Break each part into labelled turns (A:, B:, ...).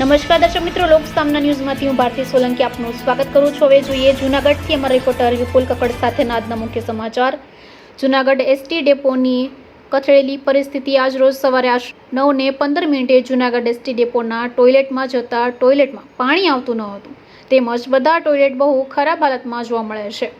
A: નમસ્કાર દર્શક મિત્રો, લોક સામના ન્યૂઝમાંથી હું ભારતી સોલંકી આપનું સ્વાગત કરું છું. હવે જોઈએ જૂનાગઢથી અમારા રિપોર્ટર વિપુલ કકડ સાથેના આજના મુખ્ય સમાચાર. જૂનાગઢ એસટી ડેપોની કથળેલી પરિસ્થિતિ આજ રોજ સવારે આશ નવને પંદર મિનિટે જૂનાગઢ એસટી ડેપોના ટોયલેટમાં જતા ટોયલેટમાં પાણી આવતું ન હતું. તેમજ બધા ટોયલેટ બહુ ખરાબ હાલતમાં જોવા મળે છે.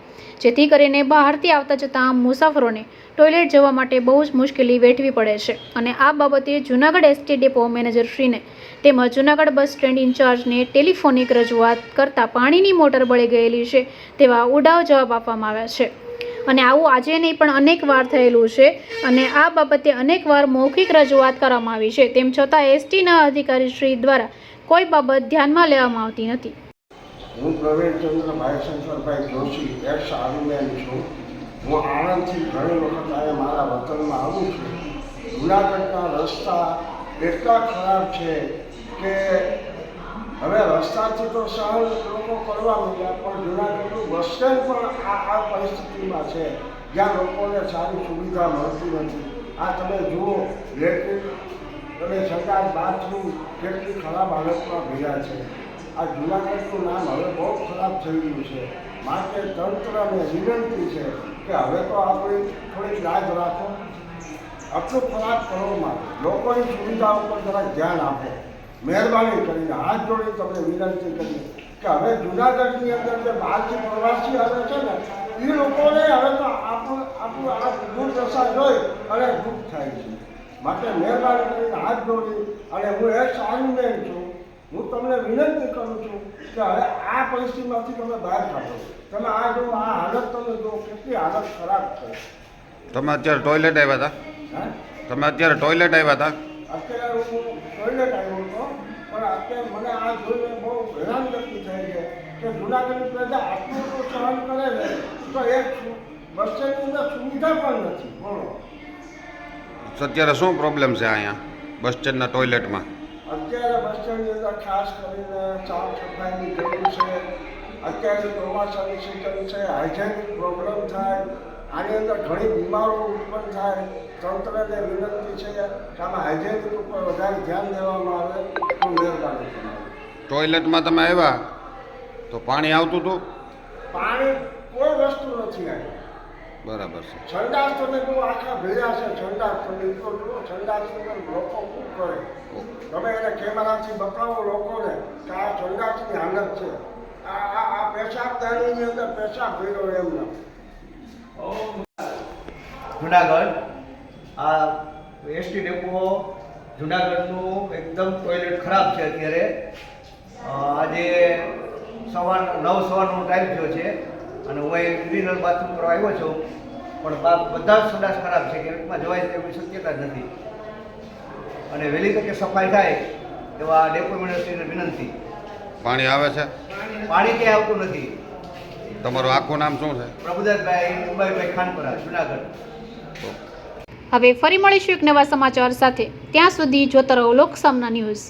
A: જેથી કરીને બહારથી આવતા જતા મુસાફરોને ટોયલેટ જવા માટે બહુ જ મુશ્કેલી વેઠવી પડે છે. અને આ બાબતે જૂનાગઢ એસટી ડેપો મેનેજરશ્રીને તેમજ જૂનાગઢ બસ સ્ટેન્ડ ઇન્ચાર્જને ટેલિફોનિક રજૂઆત કરતાં પાણીની મોટર બળી ગયેલી છે તેવા ઉડાવ જવાબ આપવામાં આવ્યા છે. અને આવું આજે નહીં પણ અનેક વાર થયેલું છે અને આ બાબતે અનેક વાર મૌખિક રજૂઆત કરવામાં આવી છે. તેમ છતાં એસટીના અધિકારીશ્રી દ્વારા કોઈ બાબત ધ્યાનમાં લેવામાં આવતી નથી.
B: હું Pravinchandrabhai Shankarbhai Joshi ex army man છું. હું આણંદથી ઘણી વખત અહીંયા મારા વતનમાં આવું છું. જુનાગઢના રસ્તા એટલા ખરાબ છે કે હવે રસ્તાથી તો સહન લોકો કરવા માંડ્યા, પણ જુનાગઢનું બસ સ્ટેન્ડ પણ આ આ પરિસ્થિતિમાં છે. જ્યાં લોકોને સારી સુવિધા મળતી નથી. આ તમે જુઓ લેટ્રિન અને સરકાર બાથરૂમ કેટલી ખરાબ હાલતમાં ભેગા છે. આ જૂનાગઢનું નામ હવે બહુ ખરાબ થઈ ગયું છે. માટે તંત્રને વિનંતી છે કે હવે તો આપણી થોડીક લાજ રાખો. આટલું ખરાબ કરવામાં લોકોની સુવિધા ઉપર જરા ધ્યાન આપો. મહેરબાની કરીને હાથ જોડી તમને વિનંતી કરીએ કે હવે જૂનાગઢની અંદર જે બહારથી પ્રવાસી આવે છે ને, એ લોકોને હવે તો આપણું આપણું આ દુર્દશા જોઈ અને દુઃખ થાય છે. માટે મહેરબાની કરીને હાથ જોડી અને હું એ સારું છું. હું તમને વિનંતી કરું છું કે હવે આ પરિસ્થિતિમાંથી તમે બહાર કાઢો. તમે આ જો આ હાલત તમે જો કેટલી હાલત ખરાબ છે.
C: તમે અત્યારે ટોયલેટ આવ્યા હતા? તમે અત્યારે ટોયલેટ આવ્યા હતા?
B: અત્યારે હું ટોયલેટ આવ્યો હતો પણ અત્યારે મને આ જોઈને બહુ હેરાનગતિ થઈ છે કે જુનાગઢની પ્રજા આટલું બધું સહન કરે છે તો એક બસ સ્ટેન્ડની અંદર સુવિધા પણ નથી. બોલો.
C: અત્યારે શું પ્રોબ્લેમ છે અહીંયા બસ સ્ટેન્ડના ટોયલેટમાં
B: અત્યારે સ્ટેન્ડની અંદર ખાસ કરીને સાફ સફાઈની જરૂર છે. અત્યારે ચોમાસાની સિઝન છે હાઇજેનિક પ્રોબ્લેમ થાય આની અંદર ઘણી બીમારો ઉત્પન્ન થાય. તંત્રને વિનંતી છે કે આમાં હાઇજેનિક ઉપર વધારે ધ્યાન દેવામાં આવે તો મહેરબાની
C: ટોયલેટમાં તમે આવ્યા તો પાણી આવતું હતું?
B: પાણી કોઈ વસ્તુ નથી આવી.
C: બરાબર છે.
B: તમે જો આખા ભેળા છે સંડાસ તમે જો જુઓ સંડાસની અંદર લોકો શું કરે? તમે એને કેમેરાથી બતાવો લોકોને કે આ સંડાસની હાલત છે. આ આ આ પેશાબ દાણીની અંદર પેશાબ ભર્યો એમને.
D: જુનાગઢ આ એસટી ડેપો જુનાગઢનું એકદમ ટોયલેટ ખરાબ છે અત્યારે. આજે સવાર નવ સવારનો ટાઈમ થયો છે. અને હું અહીં બાથરૂમ કરવા આવ્યો છું. પણ બધા જ સંડાસ ખરાબ છે ક્યાંકમાં જવાય તેવી શક્યતા જ નથી. અને વહેલી તકે સફાઈ થાય એવા ડેપો મિનિસ્ટ્રીને વિનંતી.
C: પાણી આવે છે?
D: પાણી ક્યાંય આવતું નથી.
C: તમારું આખું નામ શું છે?
D: પ્રભુદાસભાઈ ઉબાઈભાઈ ખાનપરા જુનાગઢ.
A: હવે ફરી મળીશું એક નવા સમાચાર સાથે. ત્યાં સુધી જોતા રહો લોક સામના ન્યૂઝ.